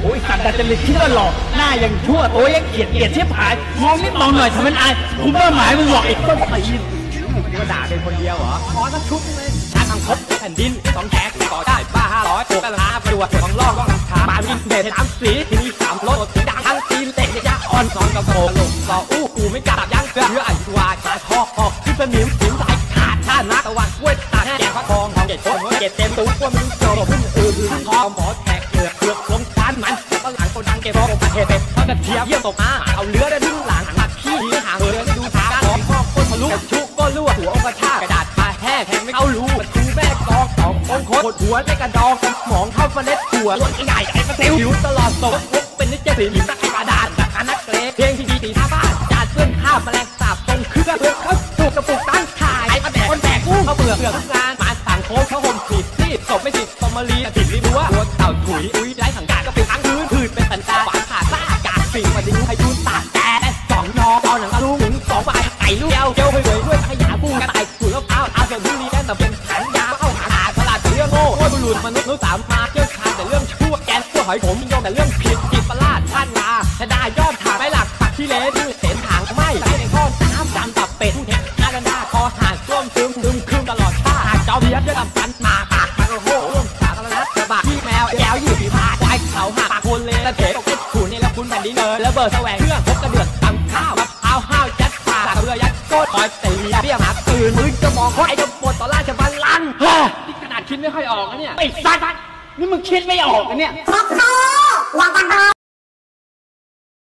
โอ้ยสัตว์ดัดจริตคิดว่าหลอกหน้ายังชั่วโอ้ยยังเกลียดเกลียดเทียบหายมองนิดมองหน่อยทำมันอายกูไม่หมายมึงหรอกไอ้ต้นตีนก็ด่าเป็นคนเดียวเหรอขอสักชุดเลยชาทางคบแผ่นดินสองแฉกก่อได้บ้าห้าร้อยโกกระลาประดวดของล่องของขาปาบินเด็ดสามสีทีนี้สามรถสีดังทั้งตีนเตะยะอ่อนสอนกระโปงลงต่ออู้กูไม่กลับยั้งเสือเนื้อไอ้ตัวชาทอกออกขึ้นสนิมสิมสายขาดชานักตะ องทองเด็ดคตรเด็ดเต็มตู้ว่ามึงโจรขึ้นอื่นอื่นทองหมอแทกเกลือกเกลือกลงฟานมันแล้วก็หลังโกดังเก็บรองประเทเป็ดเขาจะเทียบเยี่ยมตกมาเอาเลือได้ดึงหลังหักขี้หางเออดูทางของพ่อคนทะลุชุกก็รั่วหัวกระชากกระดาษปลาแห้แทงไม่เข้ารูมันคูแม่กองสององคดหัวไม่กระดองหมองเข้าเมล็ดถั่วตัวใหญ่ไอ้กระเซลหิวตลอดตกพกเป็นนิจสีหิวตะไคร้กระดาษจากนักเลงเพลงที่ดีตีท่าบ้านจานเพื่อนข้าวแมลงสาบตรงเครื่องเพื่อนเขาถูกกระปุกตั้งขายไอ้มาแดกคนแบกกุ้งเขาเบื่อเบื่อทุกงาน มาสั่งโค้ชเขาห่มผิดรีบศพไม่ติดตอมารีติดริบัวหัวเต่าถุยอุ้ยไร้สังกัดก็เป็นทั้งพื้นพืชเป็นสันตาฝานขาดซ่ากาดสิ่งมาดิ้งให้ยุนตากแต่สองนอตอนหนังตะลุงสองบไก่ลูกเดียวเจียวไปเลยด้วยขยะปูกระต่ายถุยแล้วเท้าอาเสริมบุรีแน่นแต่เป็นขันยาเข้าหาขาดตลาดแต่เรื่องโง่โอ้บุรุษมนุษย์นุสามมาเที่ยวชาญแต่เรื่องชั่วแกนชั่วหอยผมยอมแต่เรื่องผิดจิตประหลาดท่านมาถ้าได้ยอดถางไม่หลักปักที่เลน เบียดจะดำฟันมาปากปากโอ้โหร่วมสาธารณะกระบะที่แมวแยวอยู่ที่พาควายเขาหาปากคนเลยตะเถกเล็ดขู่นี่แล้วคุณแผ่นดินเลยแล้วเบอร์แสวงเครื่องพกกระเดือดตำข้าวมะพร้าวห้าวยัดปากเรือยัดโคตรคอยตีเบี้ยหมาตื่นมึงจะมองไอ้จะปวดต่อราชบัลลังก์ฮ่านี่ขนาดคิดไม่ค่อยออกนะเนี่ยไอ้สัตว์นี่มึงคิดไม่ออกนะเนี่ย